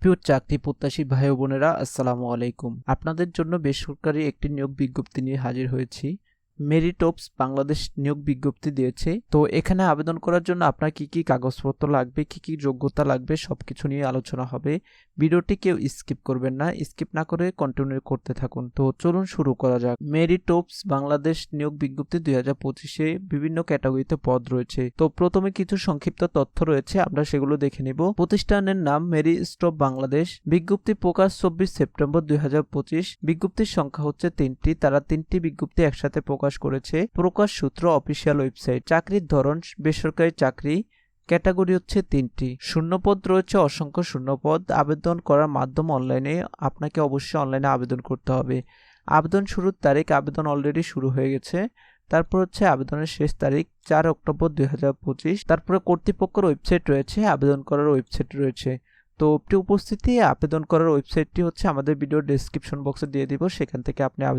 প্রিয় চাকরি প্রত্যাশী ভাই বোনেরা, আসসালামু আলাইকুম। আপনাদের জন্য বেসরকারি একটি নিয়োগ বিজ্ঞপ্তি নিয়ে হাজির হয়েছি। মেরিটপস বাংলাদেশ নিয়োগ বিজ্ঞপ্তি দিয়েছে। তো এখানে আবেদন করার জন্য আপনার কি কি কাগজপত্র লাগবে, কি কি যোগ্যতা লাগবে সব কিছু নিয়ে আলোচনা হবে। ভিডিওটি কেউ স্কিপ করবেন না, স্কিপ না করে কন্টিনিউ করতে থাকুন। তো চলুন শুরু করা যাক। মেরিটপস বাংলাদেশ নিয়োগ বিজ্ঞপ্তি দুই হাজার পঁচিশে বিভিন্ন ক্যাটাগরিতে পদ রয়েছে। তো প্রথমে কিছু সংক্ষিপ্ত তথ্য রয়েছে, আমরা সেগুলো দেখে নিব। প্রতিষ্ঠানের নাম মেরি স্টপ বাংলাদেশ। বিজ্ঞপ্তি প্রকাশ চব্বিশ সেপ্টেম্বর দুই হাজার পঁচিশ। বিজ্ঞপ্তির সংখ্যা হচ্ছে তিনটি, তারা তিনটি বিজ্ঞপ্তি একসাথে প্রকাশ করেছে। প্রকাশ সূত্র অফিসিয়াল ওয়েবসাইট। চাকরির ধরন, বেসরকারি চাকরি ক্যাটাগরি হচ্ছে তিনটি। শূন্যপদ রয়েছে, অসংখ্য শূন্যপদ। আবেদন করার মাধ্যম অনলাইনে, আপনাকে অবশ্যই অনলাইনে আবেদন করতে হবে। আবেদন শুরুর তারিখ, আবেদন অলরেডি শুরু হয়ে গেছে। তারপর হচ্ছে আবেদনের শেষ তারিখ, চার অক্টোবর দুই হাজার পঁচিশ। তারপরে কর্তৃপক্ষের ওয়েবসাইট রয়েছে, আবেদন করার ওয়েবসাইট রয়েছে। তো উপস্থিতি, আবেদন করার ওয়েবসাইটটি হচ্ছে আমাদের ভিডিও ডেসক্রিপশন বক্সে দিয়ে দিব, সেখান থেকে আপনি আবেদন